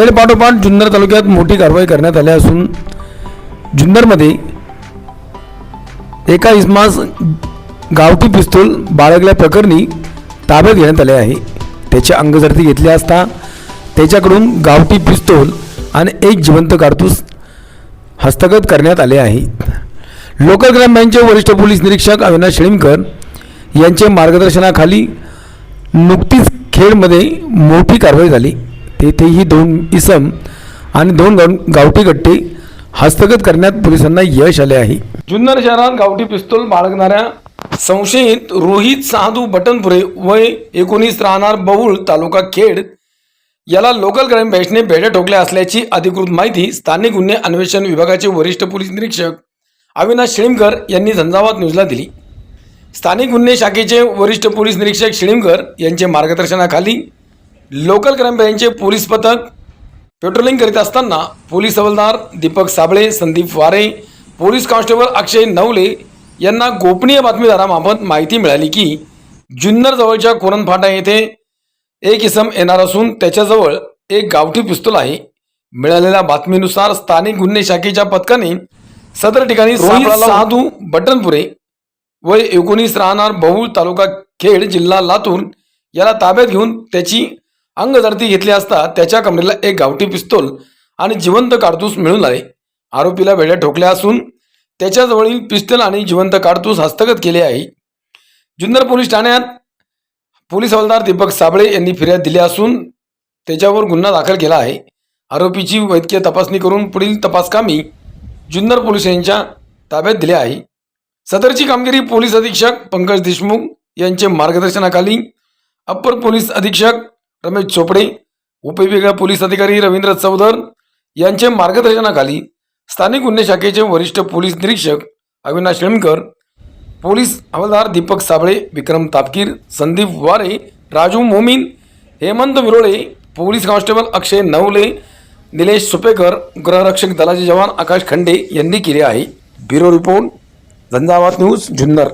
खेडपाठोपाठ जुन्नर तालुक्यात मोठी कारवाई करण्यात आली असून जुन्नरमध्ये एका इस्मास गावठी पिस्तूल बाळगल्या प्रकरणी ताब्यात घेण्यात आले आहे. त्याची अंगझडती घेतली असता त्याच्याकडून गावठी पिस्तूल आणि एक जिवंत कारतूस हस्तगत करण्यात आले आहे. लोकल ग्राम बँकचे वरिष्ठ पोलीस निरीक्षक अविनाश शेळीमकर यांचे मार्गदर्शनाखाली नुकतीच खेडमध्ये मोठी कारवाई झाली. तेथेही दोन इसम आणि दोन गाव- गावठी गट्टे हस्तगत करण्यात पोलिसांना यश आले आहे. जुन्नर शहरात गावठी पिस्तूल बाळगणाऱ्या संशयित रोहित साधू बटनपुरे वय एकोणीस राहणार बहुळ तालुका खेड याला लोकल क्राईम बँचने बेड्या ठोकल्या असल्याची अधिकृत माहिती स्थानिक गुन्हे अन्वेषण विभागाचे वरिष्ठ पोलीस निरीक्षक अविनाश शिळीमकर यांनी झंझावात न्यूजला दिली. स्थानिक गुन्हे शाखेचे वरिष्ठ पोलीस निरीक्षक शिळीमकर यांचे मार्गदर्शनाखाली लोकल क्राईम ब्रँचचे पोलीस पथक पेट्रोलिंग करीत असताना पोलीस हवालदार दीपक साबळे संदीप वारे पोलीस कॉन्स्टेबल अक्षय नवले यांना गोपनीय बातमीदारामार्फत माहिती मिळाली की जुन्नर जवळच्या कोरणफाटा येथे एक इसम येणार असून त्याच्याजवळ एक गावठी पिस्तूल आहे. मिळालेल्या बातमीनुसार स्थानिक गुन्हे शाखेच्या पथकाने सदर ठिकाणी साधू बटनपुरे वय एकोणीस राहणार बहुळ तालुका खेड जिल्हा लातूर याला ताब्यात घेऊन त्याची अंगझडती घेतली असता त्याच्या कमरेला एक गावठी पिस्तोल आणि जिवंत काडतूस मिळून आले. आरोपीला वेड्या ठोकल्या असून त्याच्याजवळील पिस्तल आणि जिवंत काडतूस हस्तगत केले आहे. जुन्नर पोलीस ठाण्यात पोलीस हवालदार दीपक साबळे यांनी फिर्याद दिली असून त्याच्यावर गुन्हा दाखल केला आहे. आरोपीची वैद्यकीय तपासणी करून पुढील तपासकामी जुन्नर पोलीस यांच्या ताब्यात दिले आहे. सदरची कामगिरी पोलीस अधीक्षक पंकज देशमुख यांचे मार्गदर्शनाखाली अप्पर पोलीस अधीक्षक रमेश चोपडे उपविभागीय पोलीस अधिकारी रवींद्र चौधर यांचे मार्गदर्शनाखाली स्थानिक गुन्हे शाखेचे वरिष्ठ पोलीस निरीक्षक अविनाश शेणकर पोलीस हवालदार दीपक साबळे विक्रम तापकीर संदीप वारे राजू मोमीन हेमंत विरोळे पोलीस कॉन्स्टेबल अक्षय नवले निलेश सुपेकर गृहरक्षक दलाचे जवान आकाश खंडे यांनी केले आहे. Bureau report Zanzavat news Junnar.